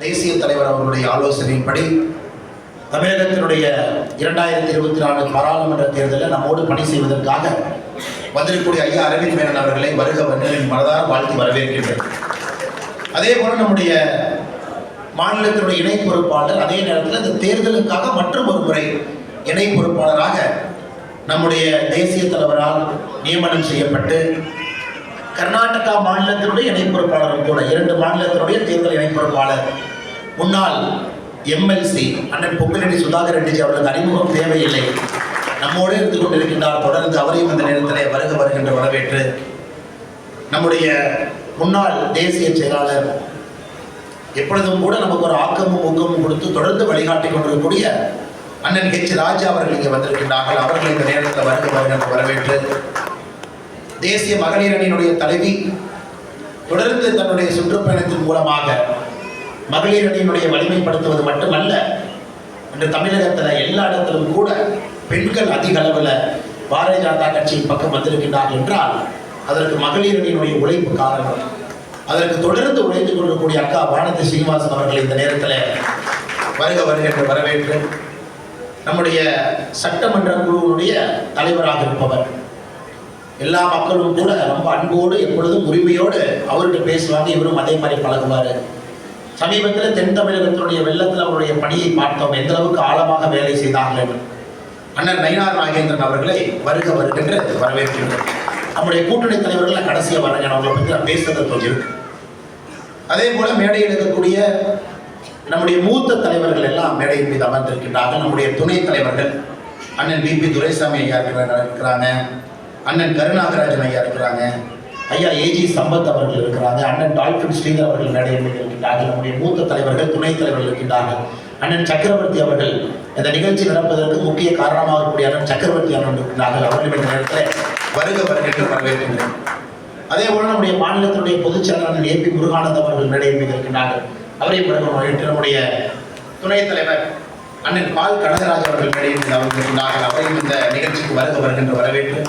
தேசிய தலைவர் அவர்களுடைய ஆலோசனையின்படி தமிழகத்தினுடைய இரண்டாயிரத்தி இருபத்தி நாலு பாராளுமன்ற தேர்தலில் நம்மோடு பணி செய்வதற்காக வந்திருக்கக்கூடிய ஐயா அரவிந்த் மேனன் அவர்களை வருக வந்தலின் மனதார வாழ்த்தி வரவேற்கின்றேன். அதே போல நம்முடைய மாநிலத்தினுடைய இணை பொறுப்பாளர் அதே நேரத்தில் இந்த தேர்தலுக்காக மற்றும் ஒரு முறை இணை பொறுப்பாளராக நம்முடைய தேசிய தலைவரால் நியமனம் செய்யப்பட்டு கர்நாடகா மாநிலத்தினுடைய இணை பொறுப்பாளரும் கூட இரண்டு மாநிலத்தினுடைய தேர்தல் இணை பொறுப்பாளர். முன்னாள் எம்எல்சி அண்ணன் பொங்கலடி சுதாகர் ரெட்டிஜி அவர்களுக்கு அறிமுகம் தேவையில்லை. நம்மோடு இருந்து கொண்டிருக்கின்றார் தொடர்ந்து அவரையும் இந்த நேரத்தில் வருக வருகின்ற வரவேற்று. நம்முடைய முன்னாள் தேசிய செயலாளர் எப்பொழுதும் கூட நமக்கு ஒரு ஆக்கமும் ஊக்கமும் கொடுத்து தொடர்ந்து வழிகாட்டி கொண்டிருக்கக்கூடிய அண்ணன் ஹெச் ராஜா அவர்கள் இங்கே வந்திருக்கின்றார்கள். அவர்கள் இந்த நேரத்தில் வருக வருகின்ற வரவேற்று. தேசிய மகளிர் அணியினுடைய தலைவி தொடர்ந்து தன்னுடைய சுற்றுப்பயணத்தின் மூலமாக மகளிர் அணியினுடைய வலிமைப்படுத்துவது மட்டுமல்ல இன்று தமிழகத்தில் எல்லா இடத்திலும் கூட பெண்கள் அதிக அளவில் பாரதிய ஜனதா கட்சியின் பக்கம் வந்திருக்கின்றார்கள் என்றால் அதற்கு மகளிர் அணியினுடைய உழைப்பு காரணம். அதற்கு தொடர்ந்து உழைத்துக் கொள்ளக்கூடிய அக்கா வானதி சீனிவாசன் அவர்கள் இந்த நேரத்தில் வருக என்று வரவேற்று நம்முடைய சட்டமன்ற குழுவினுடைய தலைவராக இருப்பவர் எல்லா மக்களும் கூட ரொம்ப அன்போடு எப்பொழுதும் உரிமையோடு அவர்கிட்ட பேசுவாங்க இவரும் அதே மாதிரி பழகுவார். சமீபத்தில் தென் தமிழகத்தினுடைய வெள்ளத்தில் அவருடைய பணியை பார்த்தோம். எந்த அளவுக்கு ஆழமாக வேலை செய்தார்கள் அண்ணன் நயினார் நாகேந்திரன் அவர்களை வருக வருகின்ற வரவேற்கின்றோம். நம்முடைய கூட்டணி தலைவர்கள் கடைசியாக வரங்க அவங்களை பற்றி நான் பேசுறது கொஞ்சம் இருக்கு. அதே போல மேடையில் இருக்கக்கூடிய நம்முடைய மூத்த தலைவர்கள் எல்லாம் மேடையின் மீது அமர்ந்திருக்கின்றார்கள். நம்முடைய துணை தலைவர்கள் அண்ணன் பி பி துரைசாமி ஐயா இருக்கிறாங்க. அண்ணன் கருணாகராஜன் ஐயா இருக்கிறாங்க ஐயா ஏஜி சம்பத் அவர்கள் இருக்கிறாங்க. அண்ணன் டால்பின் ஸ்ரீதர் அவர்கள் மேடையில் இருக்கின்றார்கள் நம்முடைய மூத்த தலைவர்கள் துணைத் தலைவர்கள் இருக்கின்றார்கள். அண்ணன் சக்கரவர்த்தி அவர்கள் இந்த நிகழ்ச்சி நடப்பதற்கு முக்கிய காரணமாக இருக்கக்கூடிய அண்ணன் சக்கரவர்த்தி அண்ணன் இருக்கின்றார்கள். அவர்கள் இந்த நேரத்தில் வருக வருகின்ற வரவேற்கின்றேன். அதே போல நம்முடைய மாநிலத்தினுடைய பொதுச் செயலாளர் ஏபி முருகானந்த் அவர்கள் மேடையில் மீது இருக்கின்றார்கள் அவரையும் நம்முடைய துணைத் தலைவர் அண்ணன் பால் கனகராஜ் அவர்கள் மேடையில் அவர்கள் இருக்கின்றார்கள் அவரையும் இந்த நிகழ்ச்சிக்கு வருக வருகின்ற வரவேற்று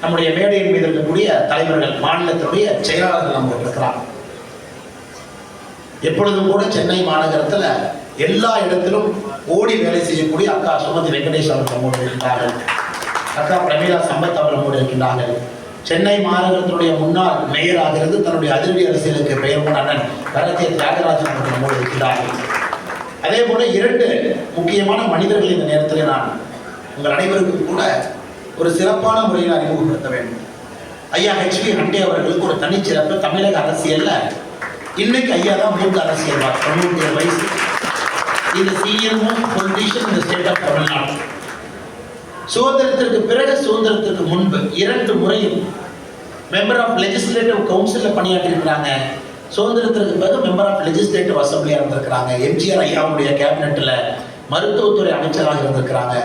நம்முடைய மேடையின் மீது இருக்கக்கூடிய தலைவர்கள் மாநிலத்தினுடைய செயலாளர்கள் நம்ம இருக்கிறார் எப்பொழுதும் கூட சென்னை மாநகரத்தில் எல்லா இடத்திலும் ஓடி வேலை செய்யக்கூடிய அக்கா சுமதி வெங்கடேஷ் அவர்கள் நம்மோடு இருக்கிறார்கள் அக்கா பிரமீளா சம்பத் அவர்கள் நம்மோடு இருக்கின்றார்கள். சென்னை மாநகரத்தினுடைய முன்னாள் மேயர் ஆகிறது தன்னுடைய அதிரடி அரசியலுக்கு பெயர் போன அண்ணன் பரத்திய தியாகராஜன் அவர்கள் நம்மோடு இருக்கிறார்கள் அதே போல இரண்டு முக்கியமான மனிதர்கள் இந்த நேரத்தில் நான் உங்கள் அனைவருக்கும் கூட ஒரு சிறப்பான முறையில் அறிமுகப்படுத்த வேண்டும். ஐயா ஹெச்பி ஹண்டே அவர்களுக்கு ஒரு தனிச்சிறப்பு தமிழக அரசியல்ல இன்னைக்கு ஐயா தான் மூத்த அரசியல்வாதி தொண்ணூத்தி வயசு. இந்த சீனியர் மோஸ்ட் பொலிட்டிஷியன் இந்த ஸ்டேட் ஆஃப் தமிழ்நாடு சுதந்திரத்திற்கு பிறகு சுதந்திரத்திற்கு முன்பு இரண்டு முறையும் மெம்பர் ஆஃப் லெஜிஸ்லேட்டிவ் கவுன்சிலில் பணியாற்றிருக்கிறாங்க சுதந்திரத்திற்கு பிறகு மெம்பர் ஆஃப் லெஜிஸ்லேட்டிவ் அசம்பிளியாக இருந்திருக்கிறாங்க. எம்ஜிஆர் ஐயாவுடைய கேபினெட்டில் மருத்துவத்துறை அமைச்சராக இருந்திருக்கிறாங்க.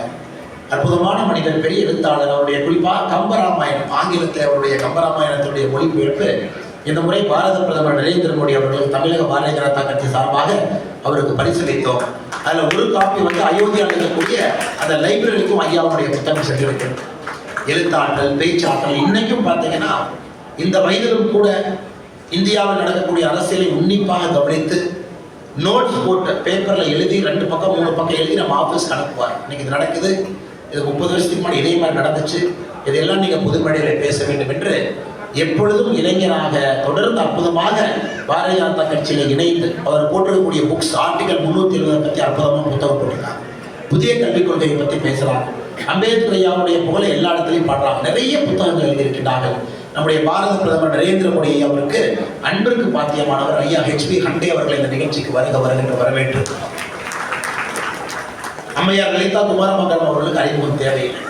அற்புதமான மனிதர் பெரிய எழுத்தாளர் அவருடைய குறிப்பாக கம்பராமாயணம் ஆங்கிலத்தில் அவருடைய கம்பராமாயணத்தினுடைய மொழிபெயர்ப்பு. இந்த முறை பாரத பிரதமர் நரேந்திர மோடி அவர்களுக்கு தமிழக பாரதிய ஜனதா கட்சி சார்பாக அவருக்கு பரிசளித்தோம். அதில் ஒரு காப்பி வந்து அயோத்தியா இருக்கக்கூடிய அந்த லைப்ரரிக்கும் ஐயாவுடைய புத்தகம் சென்றிருக்கு எழுத்தாற்றல் பேச்சாற்றல் இன்னைக்கும் பார்த்தீங்கன்னா இந்த வயதிலும் கூட இந்தியாவில் நடக்கக்கூடிய அரசியலை உன்னிப்பாக கவனித்து நோட்ஸ் போட்டு பேப்பரில் எழுதி ரெண்டு பக்கம் மூணு பக்கம் எழுதி நம்ம ஆஃபீஸ்க்கு அனுப்புவார். இன்னைக்கு இது நடக்குது. இது முப்பது வருஷத்துக்கு முன்னாடி இதே மாதிரி நடந்துச்சு. இதெல்லாம் நீங்கள் பொதுமேடையில் பேச வேண்டும் என்று எப்பொழுதும் இளைஞராக தொடர்ந்து அற்புதமாக பாரதிய ஜனதா கட்சியில் இணைந்து அவர் போட்டிருக்கக்கூடிய புக்ஸ் ஆர்டிகல் முன்னூற்றி எழுபதை பற்றி அற்புதமாக புத்தகம் போட்டிருக்காங்க. புதிய கல்விக் கொள்கையை பற்றி பேசுகிறாங்க அம்பேத்கர் ஐயாவுடைய புகழை எல்லா இடத்துலையும் பாடுறாங்க. நிறைய புத்தகங்கள் எழுதியிருக்கிறார்கள் நம்முடைய பாரத பிரதமர் நரேந்திர மோடி அவருக்கு அன்பிற்கு பாத்தியமானவர் ஐயா ஹெச்பி ஹண்டே அவர்கள் இந்த நிகழ்ச்சிக்கு வருக வருகின்ற வரவேற்று அம்மையார் லலிதா குமாரமங்கலம் அவர்களுக்கு அறிமுகம் தேவையில்லை.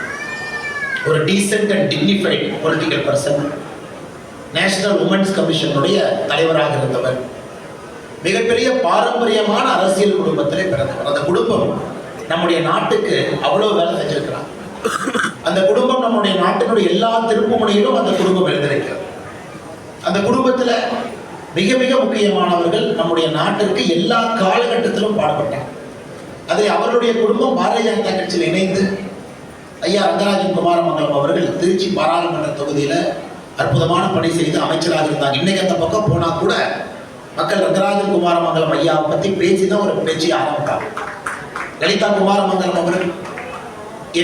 ஒரு decent and dignified political person national women's கமிஷனுடைய தலைவராக இருந்தவர் மிகப்பெரிய பாரம்பரியமான அரசியல் குடும்பத்திலே பிறந்தவர். அந்த குடும்பம் நம்முடைய நாட்டுக்கு அவ்வளவு வேலை செஞ்சிருக்கிறார். அந்த குடும்பம் நம்முடைய நாட்டினுடைய எல்லா திருப்புமுனையிலும் அந்த குடும்பம் எழுந்திருக்கிறது. அந்த குடும்பத்தில் மிக மிக முக்கியமானவர்கள் நம்முடைய நாட்டிற்கு எல்லா காலகட்டத்திலும் பாடுபட்டார். அதை அவருடைய குடும்பம் பாரதிய ஜனதா கட்சியில் இணைந்து ஐயா ரங்கராஜன் குமாரமங்கலம் அவர்கள் திருச்சி பாராளுமன்ற தொகுதியில் அற்புதமான பணி செய்து அமைச்சராக இருந்தாங்க. இன்னைக்கு அந்த பக்கம் போனால் கூட மக்கள் ரங்கராஜன் குமாரமங்கலம் ஐயாவை பத்தி பேசி தான் ஒரு பேச்சு ஆரம்பித்தாங்க. லலிதா குமாரமங்கலம் அவர்கள்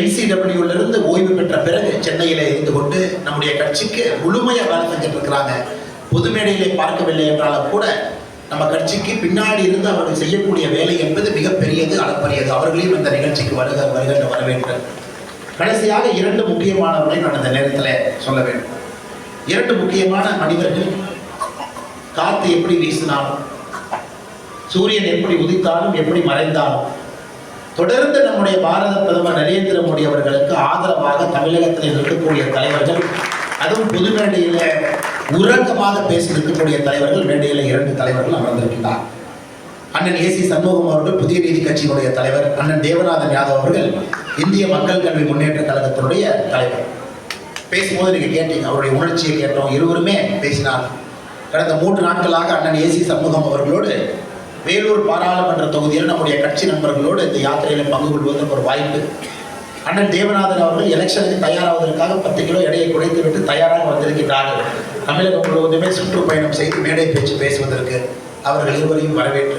NCW-ல இருந்து ஓய்வு பெற்ற பிறகு சென்னையில இருந்து கொண்டு நம்முடைய கட்சிக்கு முழுமையா வேலை செஞ்சுட்டு இருக்கிறாங்க. பொது மேடையிலே பார்க்கவில்லை என்றாலும் கூட நம்ம கட்சிக்கு பின்னாடி இருந்து அவர்கள் செய்யக்கூடிய வேலை என்பது மிகப்பெரியது அளப்பரியது. அவர்களையும் இந்த நிகழ்ச்சிக்கு வருக வருகின்ற வரவேற்று கடைசியாக இரண்டு முக்கியமானவர்களை நான் இந்த நேரத்தில் சொல்ல வேண்டும். இரண்டு முக்கியமான மனிதர்கள் காற்று எப்படி வீசினாலும் சூரியன் எப்படி உதித்தாலும் எப்படி மறைந்தாலும் தொடர்ந்து நம்முடைய பாரத பிரதமர் நரேந்திர மோடி அவர்களுக்கு ஆதரவாக தமிழகத்தில் இருக்கக்கூடிய தலைவர்கள் அதுவும் பொது உறக்கமாக பேசி இருக்கக்கூடிய தலைவர்கள் மேடையில் இரண்டு தலைவர்கள் அமர்ந்திருக்கிறார் அண்ணன் ஏசி சண்முகம் அவர்கள் புதிய நீதி கட்சியினுடைய தலைவர் அண்ணன் தேவநாதன் யாதவ் அவர்கள் இந்திய மக்கள் கல்வி முன்னேற்ற கழகத்தினுடைய தலைவர். பேசும்போது நீங்க கேட்டீங்க அவருடைய உணர்ச்சியை கேட்டோம் இருவருமே பேசினார். கடந்த மூன்று நாட்களாக அண்ணன் ஏசி சண்முகம் அவர்களோடு வேலூர் பாராளுமன்ற தொகுதியில் நம்முடைய கட்சி நண்பர்களோடு இந்த யாத்திரையில பங்கு கொள்வதற்கு ஒரு வாய்ப்பு. அண்ணன் தேவநாதன் அவர்கள் எலெக்ஷனுக்கு தயாராவதற்காக பத்து கிலோ எடையை குறைத்து விட்டு தயாராக வந்திருக்கிறார்கள் தமிழகம் முழுவதுமே சுற்றுப்பயணம் செய்து மேடை பேச்சு பேசுவதற்கு அவர்கள் இருவரையும் வரவேற்று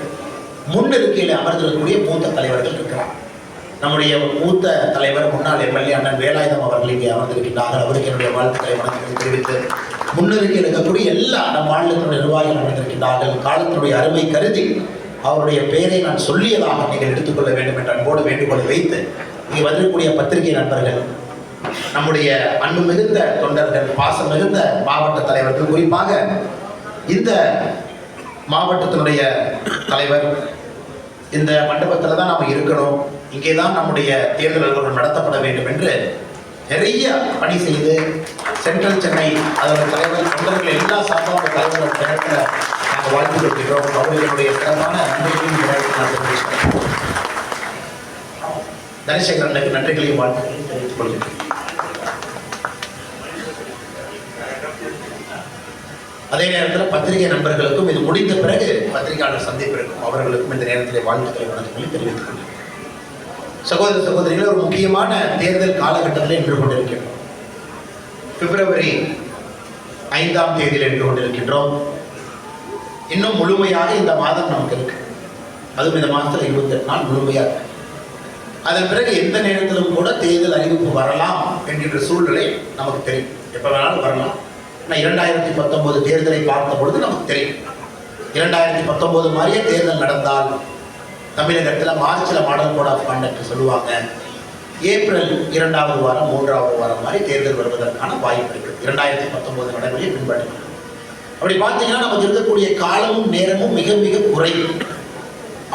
முன்னிருக்கையில் அமர்ந்திருக்கக்கூடிய மூத்த தலைவர்கள் இருக்கிறார். நம்முடைய மூத்த தலைவர் முன்னாள் எம்எல்ஏ அண்ணன் வேலாயுதம் அவர்கள் இங்கே அமர்ந்திருக்கின்றார்கள். அவருக்கு என்னுடைய வாழ்த்துக்களை வணக்கங்களை தெரிவித்து முன்னிருக்கையில் இருக்கக்கூடிய எல்லா நம் மாநிலத்தினுடைய நிர்வாகிகள் அமர்ந்திருக்கின்றார்கள். காலத்தினுடைய அருமை கருதி அவருடைய பெயரை நான் சொல்லியதாக நீங்கள் எடுத்துக்கொள்ள வேண்டும் என்று அன்போடு வேண்டுகோளை வைத்து இங்கே வந்திருக்கக்கூடிய பத்திரிகை நண்பர்கள் நம்முடைய அன்பு மிகுந்த தொண்டர்கள் பாசம் மிகுந்த மாவட்ட தலைவர்கள் குறிப்பாக இந்த மாவட்டத்தினுடைய தலைவர் இந்த மண்டபத்தில் தான் நாம் இருக்கணும். இங்கே தான் நம்முடைய தேர்தல் அலுவலகம் நடத்தப்பட வேண்டும் என்று நிறைய பணி செய்து சென்ட்ரல் சென்னை அதோட தலைவர் தொண்டர்கள் எல்லா சார்பான தலைவர்கள் நேரத்தில் நாங்கள் வாழ்த்து கொடுக்கிறோம் அவர்களுடைய சிறப்பான நன்றிகளையும் தனசேகரனுக்கு நன்றிகளையும் வாழ்த்துக்களையும் தெரிவித்துக் கொள்கிறேன். அதே நேரத்தில் பத்திரிகை நண்பர்களுக்கும் இது முடிந்த பிறகு பத்திரிகையாளர் சந்திப்பிற்கும் அவர்களுக்கும் இந்த நேரத்தில் வாழ்த்துக்களை வணக்கங்களை தெரிவித்துக் கொள்கிறேன். சகோதர சகோதரிகள் ஒரு முக்கியமான தேர்தல் காலகட்டத்தில் நின்று கொண்டிருக்கின்றோம். பிப்ரவரி ஐந்தாம் தேதியில் நின்று கொண்டிருக்கின்றோம். இன்னும் முழுமையாக இந்த மாதம் நமக்கு இருக்கு. அதுவும் இந்த மாதத்தில் இருபத்தெட்டு நாள் முழுமையாக அதன் பிறகு எந்த நேரத்திலும் கூட தேர்தல் அறிவிப்பு வரலாம் என்கின்ற சூழ்நிலை நமக்கு தெரியும். எப்போ வேணாலும் வரலாம். ஆனால் இரண்டாயிரத்தி பத்தொன்பது தேர்தலை பார்த்த பொழுது நமக்கு தெரியும். இரண்டாயிரத்தி பத்தொன்பது மாதிரியே தேர்தல் நடந்தால் தமிழகத்தில் மார்ச்சில் மாடல் கோட் ஆஃப் கண்டக்ட் சொல்லுவாங்க. ஏப்ரல் இரண்டாவது வாரம் மூன்றாவது வாரம் மாதிரி தேர்தல் வருவதற்கான வாய்ப்பு இருக்குது இரண்டாயிரத்தி பத்தொன்பது நடைமுறையை பின்பற்றணும் அப்படி பார்த்தீங்கன்னா நமக்கு இருக்கக்கூடிய காலமும் நேரமும் மிக மிக குறையும்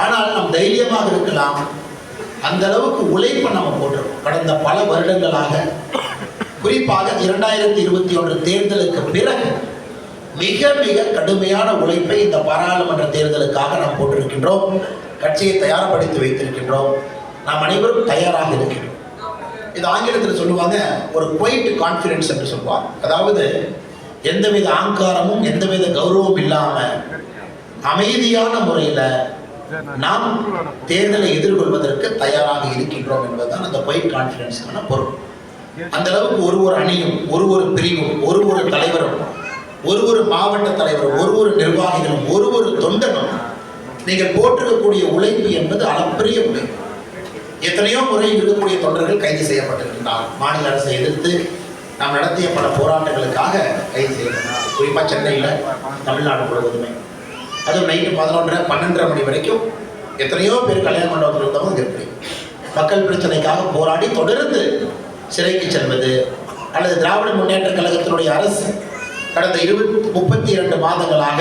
ஆனால் நாம் தைரியமாக இருக்கலாம். அந்த அளவுக்கு உழைப்பை நம்ம போட்டிருக்கோம். கடந்த பல வருடங்களாக குறிப்பாக இரண்டாயிரத்தி இருபத்தி ஒன்று தேர்தலுக்கு பிறகு மிக மிக கடுமையான உழைப்பை இந்த பாராளுமன்ற தேர்தலுக்காக நாம் போட்டிருக்கின்றோம். கட்சியை தயார்படுத்தி வைத்திருக்கின்றோம். நாம் அனைவரும் தயாராக இருக்கின்றோம். இது ஆங்கிலத்தில் சொல்லுவாங்க ஒரு குவைட் கான்ஃபிடென்ஸ் என்று சொல்லுவாங்க. அதாவது எந்தவித ஆங்காரமும் எந்தவித கௌரவம் இல்லாமல் அமைதியான முறையில் நாம் தேர்தலை எதிர்கொள்வதற்கு தயாராக இருக்கின்றோம் என்பதுதான் அந்த குவைட் கான்ஃபிடன்ஸ்க்கான பொருள். அந்த அளவுக்கு ஒரு ஒரு அணியும் ஒரு ஒரு பிரிவும் ஒரு ஒரு தலைவரும் ஒரு ஒரு மாவட்ட தலைவரும் ஒரு ஒரு நிர்வாகிகளும் ஒரு ஒரு தொண்டனும் நீங்கள் போட்டிருக்கக்கூடிய உழைப்பு என்பது அளப்பரிய உழைப்பு. எத்தனையோ முறை இருக்கக்கூடிய தொண்டர்கள் கைது செய்யப்பட்டிருக்கிறார் மாநில அரசை எதிர்த்து நாம் நடத்திய பல போராட்டங்களுக்காக கைது செய்யப்பட்டார் குறிப்பாக சென்னையில் தமிழ்நாடு முழுவதுமே. அதுவும் நைட்டு பதினொன்றரை பன்னெண்டரை மணி வரைக்கும் எத்தனையோ பேர் கல்யாண மண்டபத்தில் இருந்தவங்க இருக்கு மக்கள் பிரச்சனைக்காக போராடி தொடர்ந்து சிறைக்கு செல்வது அல்லது திராவிட முன்னேற்ற கழகத்தினுடைய அரசு கடந்த இருபத்தி முப்பத்தி இரண்டு மாதங்களாக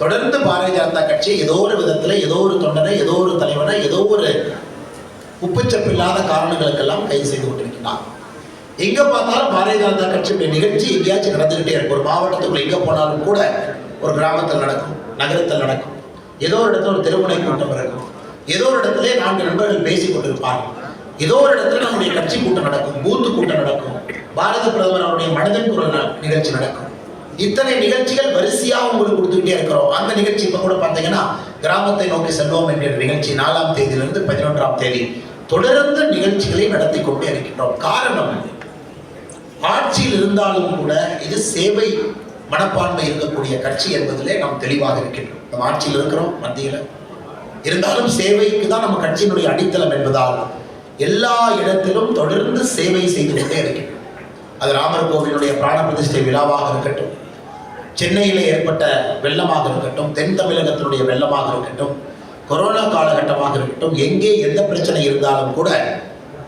தொடர்ந்து பாரதிய ஜனதா கட்சி ஏதோ ஒரு விதத்தில் ஏதோ ஒரு தொண்டனை ஏதோ ஒரு தலைவனை ஏதோ ஒரு உப்புச்சப்பில்லாத காரணங்களுக்கெல்லாம் கைது செய்து கொண்டிருக்கிறார். எங்க பார்த்தாலும் பாரதிய ஜனதா கட்சியுடைய நிகழ்ச்சி எங்கேயாச்சும் நடந்துகிட்டே இருக்கும். ஒரு மாவட்டத்துக்குள்ள எங்க போனாலும் கூட ஒரு கிராமத்தில் நடக்கும் நகரத்தில் நடக்கும். ஏதோ ஒரு இடத்துல ஒரு திருமுனை கூட்டம் இருக்கும். ஏதோ ஒரு இடத்துல நான்கு நண்பர்கள் பேசிக் கொண்டிருப்பார்கள். ஏதோ ஒரு இடத்துல நம்முடைய கட்சி கூட்டம் நடக்கும் பூத்து கூட்டம் நடக்கும். பாரத பிரதமர் அவருடைய மனதின் குரல் ந- நிகழ்ச்சி நடக்கும். இத்தனை நிகழ்ச்சிகள் வரிசையா உங்களுக்கு கொடுத்துக்கிட்டே இருக்கிறோம். அந்த நிகழ்ச்சி இப்போ கூட பார்த்தீங்கன்னா கிராமத்தை நோக்கி செல்வோம் என்கிற நிகழ்ச்சி நாலாம் தேதியிலிருந்து பதினொன்றாம் தேதி தொடர்ந்து நிகழ்ச்சிகளை நடத்தி கொண்டே இருக்கின்றோம். காரணம் ஆட்சியில் இருந்தாலும் கூட இது சேவை மனப்பான்மை இருக்கக்கூடிய கட்சி என்பதிலே நாம் தெளிவாக இருக்கின்றோம். நம்ம ஆட்சியில் இருக்கிறோம் மத்தியில். இருந்தாலும் சேவைக்கு தான் நம்ம கட்சியினுடைய அடித்தளம் என்பதால் எல்லா இடத்திலும் தொடர்ந்து சேவை செய்து கொண்டே இருக்கிறோம் அது ராமர் கோவிலுடைய பிராண பிரதிஷ்டை விழாவாக இருக்கட்டும் சென்னையில் ஏற்பட்ட வெள்ளமாக இருக்கட்டும் தென் தமிழகத்தினுடைய வெள்ளமாக இருக்கட்டும் கொரோனா காலகட்டமாக இருக்கட்டும் எங்கே எந்த பிரச்சனை இருந்தாலும் கூட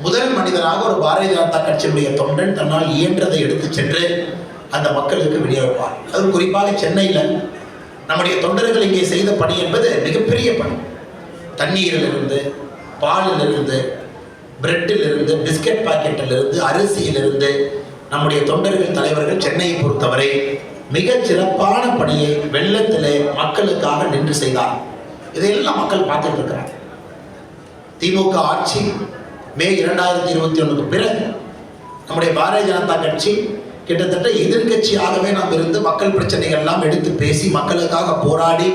முதல் மனிதனாக ஒரு பாரதிய ஜனதா கட்சியினுடைய தொண்டன் தன்னால் இயன்றதை எடுத்து சென்று அந்த மக்களுக்கு விநியோகிப்பார். அது குறிப்பாக சென்னையில் நம்முடைய தொண்டர்கள் இங்கே செய்த பணி என்பது மிகப்பெரிய பணி. தண்ணீரிலிருந்து பாலிலிருந்து பிரெட்டிலிருந்து பிஸ்கட் பாக்கெட்டிலிருந்து அரிசியிலிருந்து நம்முடைய தொண்டர்கள் தலைவர்கள் சென்னையை பொறுத்தவரை மிகச் சிறப்பான பணியை வெள்ளத்திலே மக்களுக்காக நின்று செய்தார். இதையெல்லாம் மக்கள் பார்த்துட்டு இருக்கிறாங்க. திமுக ஆட்சி மே இரண்டாயிரத்தி இருபத்தி ஒன்றுக்கு பிறகு நம்முடைய பாரதிய ஜனதா கட்சி கிட்டத்தட்ட எதிர்க்கட்சியாகவே நாம் இருந்து மக்கள் பிரச்சனைகள் எல்லாம் எடுத்து பேசி மக்களுக்காக போராடி